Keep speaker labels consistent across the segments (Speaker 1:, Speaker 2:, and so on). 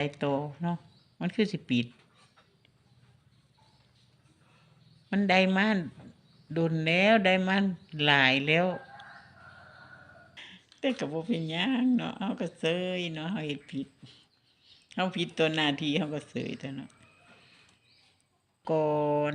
Speaker 1: ไอโตเนาะมันคือสิปิด มันได้มาโดนแล้วได้มาหลายแล้วแต่กับบ่เป็นยังเนาะเขาก็เซยเนาะเขาเห็ดผิดเขาผิดตัวนาทีเขาก็เซยตัวเนาะก่อน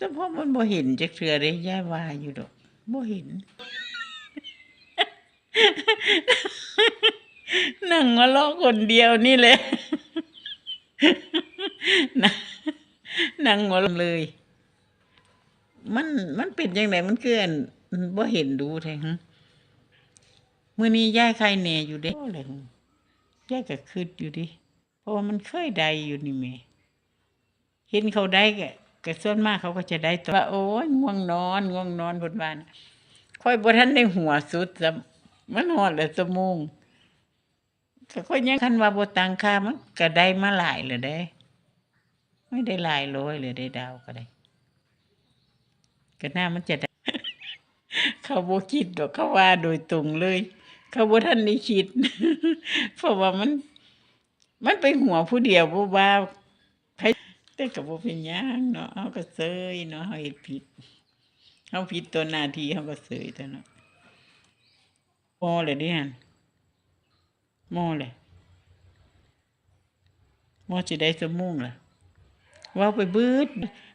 Speaker 1: แต่พอมันบ่เห็นจักเทื่อเด้ยายว่าอยู่ดอกบ่เห็น นั่งมาลอกคนเดียวนี่แหละนั่งนั่งหัวเราะเลย มันมันเป็นยังไงมันคืออันบ่เห็นดูแท้หึมื้อนี้ยายใครแหน่อยู่เด้อ้เลยหึยายก็คิดอยู่ดิ เพราะว่ามันเคยได้อยู่นี่แหม่เห็นเขาได้ก็ ก็ส่วนมากเขาก็จะได้ตัวว่าโอ้ยง่วงนอนง่วงนอนเพิ่นว่านค่อยบ่ทันได้หัวสุดซ้ำมันฮอดแล้วชั่วโมงก็ค่อยยังคันว่าบ่ตังค่ามันก็ได้มาหลายแล้วเด้ ไม่ได้หลายร้อยเลยได้ดาวก็ได้ก็น่ามันจะได้เขาบ่คิดดอกเขาว่าโดยตรงเลย เขาบ่ทันได้คิด เพราะว่ามัน มันเป็นหัวผู้เดียวบ่ว่า แต่ก็บ่เป็นยังเนาะเฮาก็เซยเนาะเฮาเฮ็ดผิดเฮาผิดตัวนาทีเฮาก็เซยตัวเนาะมอเลยเดิหั่นมอเลยมอสิได้ชั่งล่ะว่าไปบิด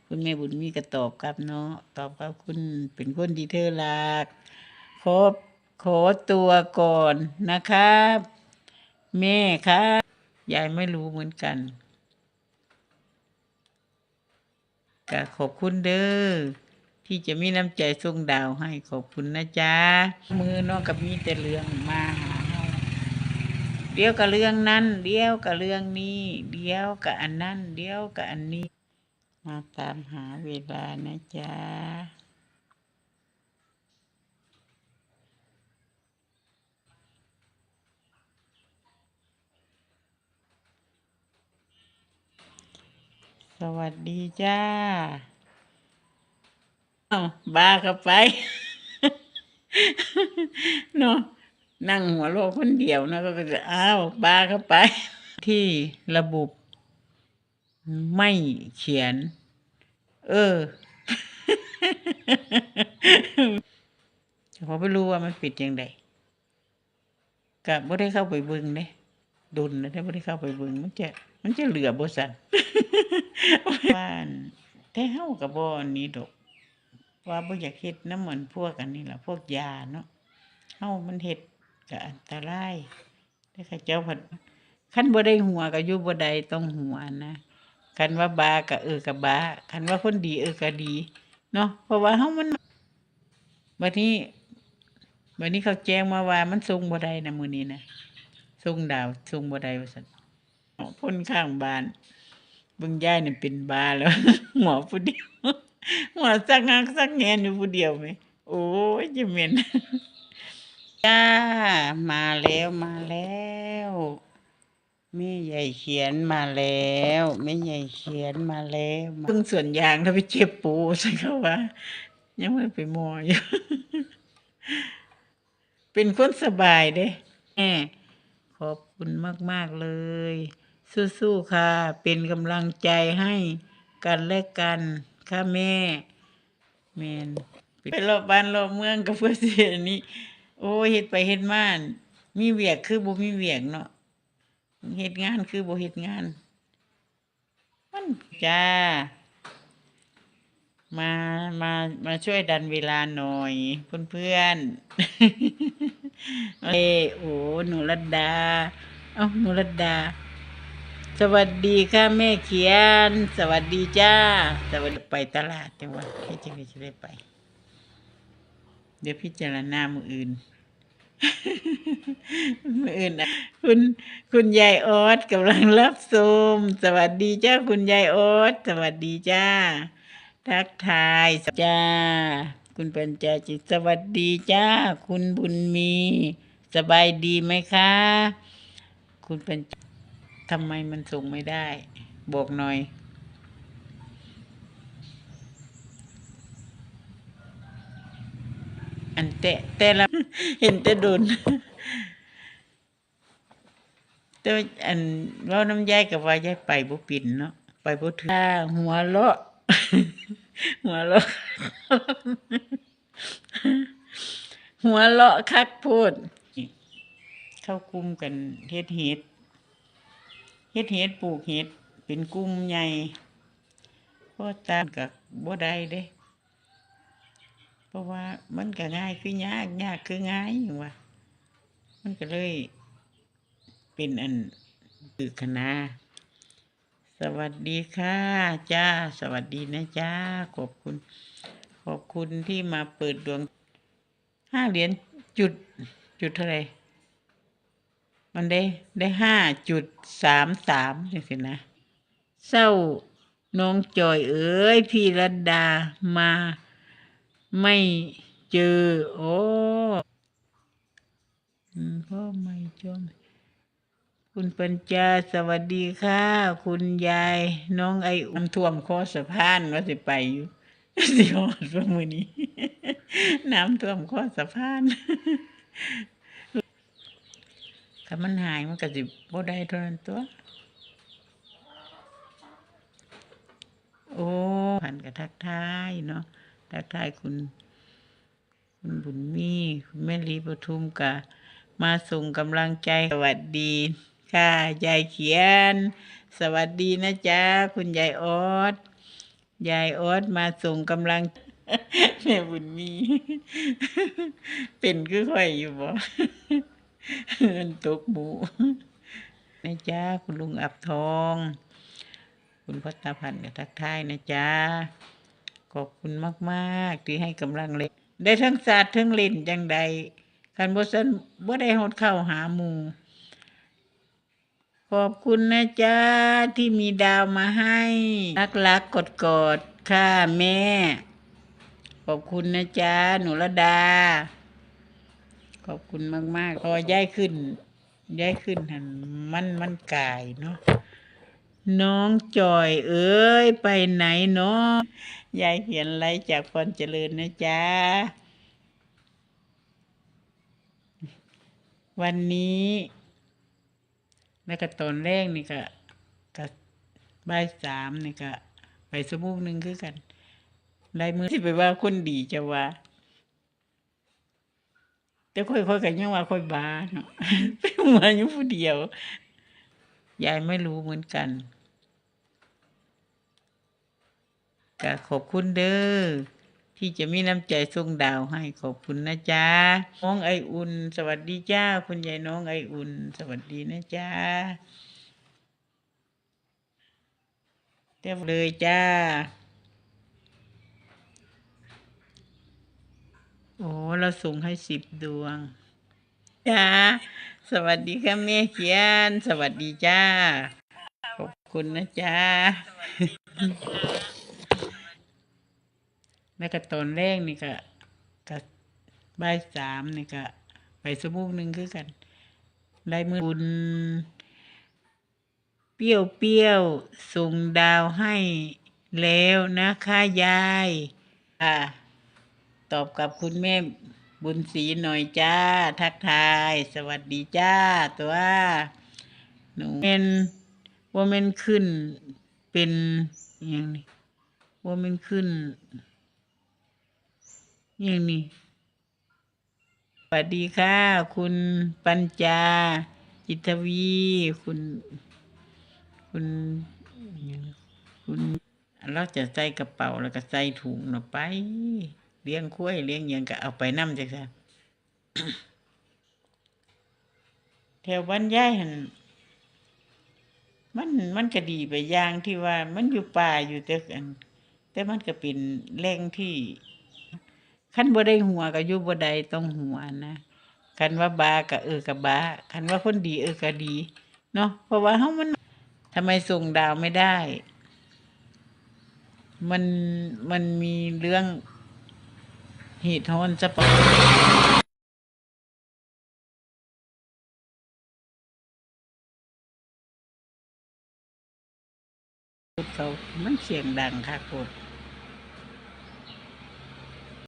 Speaker 1: คุณแม่บุญมีก็ตอบกลับเนาะตอบกลับคุณเป็นคนที่เธอรักขอขอตัวก่อนนะครับ แม่ครับยายไม่รู้เหมือนกัน ก็ขอบคุณเด้อที่จะมีน้ำใจส่งดาวให้ขอบคุณนะจ๊ะ มือน้องกับมีแต่เรื่องมาหาเฮาเดี๋ยวกับเรื่องนั้นเดี๋ยวกับเรื่องนี้เดี๋ยวกับอันนั้นเดี๋ยวกับอันนี้ มาตามหาเวลานะจ๊ะ วัสดีจ้าเอาบาเข้าไปเนาะนั่งหัวโลกคนเดียวนะก็จะอ้าวบ้าเข้าไป ที่ระบบไม่เขียน เออพอไม่รู้ว่ามันปิดยังไงก็บ่ได้เข้าไปเบิ่งเด้ดุนนะถ้าบ่ได้เข้าไปเบิ่งมันจะ มันจะเหลือบ่สัน บ้านแต่เฮาก็บ่อนนี้ดอก ว่าบ่อยากเฮ็ดน้ำเหมือนพวกอันนี้ล่ะพวกยาเนาะเฮามันเฮ็ดก็อันตรายแต่ข้าเจ้าพัดคันบ่ได้หัวก็อยู่บ่ได้ต้องหัวนะคันว่าบาก็เออก็บาคันว่าคนดีเออก็ดี เนาะเพราะว่าเฮามันบัดนี้บัดนี้เขาแจ้งมาว่ามันส่งบ่ได้นะมื้อนี้นะส่งดาวส่งบ่ได้ว่าซั่นพ่นข้างบ้าน เบิ่งยายนี่เป็นบาแล้วหมอผู้เดียวหมอสักงักสักแงนอยู่ผู้เดียวไหมโอ้ยจะเหม็นจ้ามาแล้วมาแล้วแม่ใหญ่เขียนมาแล้วแม่ใหญ่เขียนมาแล้วเพิ่งส่วนยางถ้าไปเจ็บปูใช่เขาว่า ยังไม่ไปมออยู่เป็นคนสบายเด้แม่ขอบคุณมาก ๆ เลย สู้ๆค่ะ เป็นกำลังใจให้กันและกันค่ะแม่แมนไปรอบบ้านรอบเมืองกับเพื่อนสิอันนี้ โอ้เฮ็ดไปเฮ็ดมามีเวียกคือบ่มีเวียกเนาะเฮ็ดงานคือบ่เฮ็ดงาน มันจ้า มามามาช่วยดันเวลาหน่อย เพื่อนๆเอโอ้หนูรัดดา เอ้าหนูรัดดา สวัสดีค่ะแม่เขียน สวัสดีจ้าสวัสดีไปตลาดจังหวะพี่จะจะได้ไป เดี๋ยวพิจารณามืออื่นมืออื่นนะคุณคุณยายออสกำลังรับชมสวัสดีจ้าคุณยายออสสวัสดีจ้า ทักทายจ้า คุณป็นจ้าจิตสวัสดีจ้า คุณบุญมี สบายดีไหมคะ คุณเป็น ทำไมมันส่งไม่ได้ บอกหน่อย อันแต่แต่ละเห็นแต่โดนแต่อันเราน้ำยายกับว่ายายไปบ่ปินเนาะไปบ่ถึงหัวเลาะหัวเลาะหัวเลาะคักพูด เข้าคุมกันเฮ็ดเฮ็ด เฮ็ดเฮ็ดปลูกเฮ็ดเป็นกลุ่มใหญ่พราตามกับบ่ได้เด้ เพราะว่ามันก็ง่ายคือยากยากคือง่ายอย่างว่ามันก็เลย เป็นอันตึกคณะสวัสดีค่ะจ้า สวัสดีนะจ้า ขอบคุณ ขอบคุณที่มาเปิดดวงห้าเหรียญจุดจุดเท่าไหร่ มันได้ได้ห้าจุดสามสามจังสินะเศร้าน้องจอยเอ๋ยพี่รัตดามาไม่เจอ โอ้พ่อไม่จมคุณปัญจาสวัสดีค่ะ คุณยายน้องไออุ่นท่วมคอสะพานว่าสิไปอยู่สิฮอดว่ามือนี้ น้ำท่วมคอสะพาน ถ้ามันหายมันก็สิบ่ได้เท่านั้นตัว โอ้ผ่านกับทักทายเนาะทักทายคุณ คุณบุญมีคุณแม่ลีปทุมกะมาส่งกำลังใจสวัสดีค่ะยายเขียน สวัสดีนะจ๊ะคุณยายออดยายออดมาส่งกำลังแม่บุญมี เป็นคือข่อยอยู่บ่ ตกหมูนะจ๊ะคุณลุงอับทอง คุณพัฒนาพันธ์กับทักทายนะจ๊ะ ขอบคุณมากๆ ที่ให้กำลังเล่นได้ทั้งศาสตร์ทั้งเล่นจังใดคันบ่ซันบ่ได้หดเข้าหาหมู่ขอบคุณนะจ๊ะ ที่มีดาวมาให้รักรักกดกอดค่ะแม่ ขอบคุณนะจ๊ะ หนูระดา ขอบคุณมากๆพอย้ายขึ้น ย้ายขึ้นหันมันมันกายเนาะน้องจอย เอ้ย ไปไหนเนาะยายเขียนอะไรจากพรเจริญนะจ๊ะวันนี้ แล้วก็ตอนแรกนี่ก็ก็บ่ายสามนี่ก็ไปสมุกหนึ่งคือกันลายมือที่ไปว่าคนดีจะว่า แต่ค่อยๆกันยังว่าค่อยบาเนาะไปหัวอยู่ผู้เดียวยายไม่รู้เหมือนกันก็ขอบคุณเด้อที่จะมีน้ำใจส่งดาวให้ขอบคุณนะจ๊ะน้องไออุ่น สวัสดีจ้า คุณยายน้องไออุ่น สวัสดีนะจ๊ะเรียบเลยจ้า โอ้เราส่งให้สิบดวงจ้าสวัสดีค่ะแม่เขียน สวัสดีจ้า ขอบคุณนะจ๊ะแล้วก็ตอนแรกนี่ก็ก็บ่ายสามนี่ก็ไปสมุกหนึ่งคือกัน ได้มือบุญเปรี้ยวเปรี้ยวส่งดาวให้แล้วนะคะยาย อ่า ตอบกับคุณแม่บุญศรีหน่อยจ้า ทักทาย สวัสดีจ้า ตัวหนูเป็นว่ามันขึ้น เป็นอย่างนี้ว่ามันขึ้นอย่างนี้สวัสดีค่ะ คุณปัญจา จิตวี คุณ คุณคุณเราจะใส่กระเป๋าแล้วก็ใส่ถุงเนาะไป เลี้ยงคุ้ยเลี้ยงยังก็เอาไปนำจังซั่นแถวบ้านยายหันมันมันก็ดีไปอย่างที่ว่ามันอยู่ป่าอยู่แต่อันแต่มันก็เป็นแหล่งที่คันบ่ได้หัวก็อยู่บ่ได้ต้องหัวนะคันว่าบาก็เออก็บาคันว่าคนดีเออก็ดี เนาะเพราะว่าเฮามันทำไมส่งดาวไม่ได้ มันมันมีเรื่อง หีทอนจะปะเขามันเสียงดังค่ะคุณ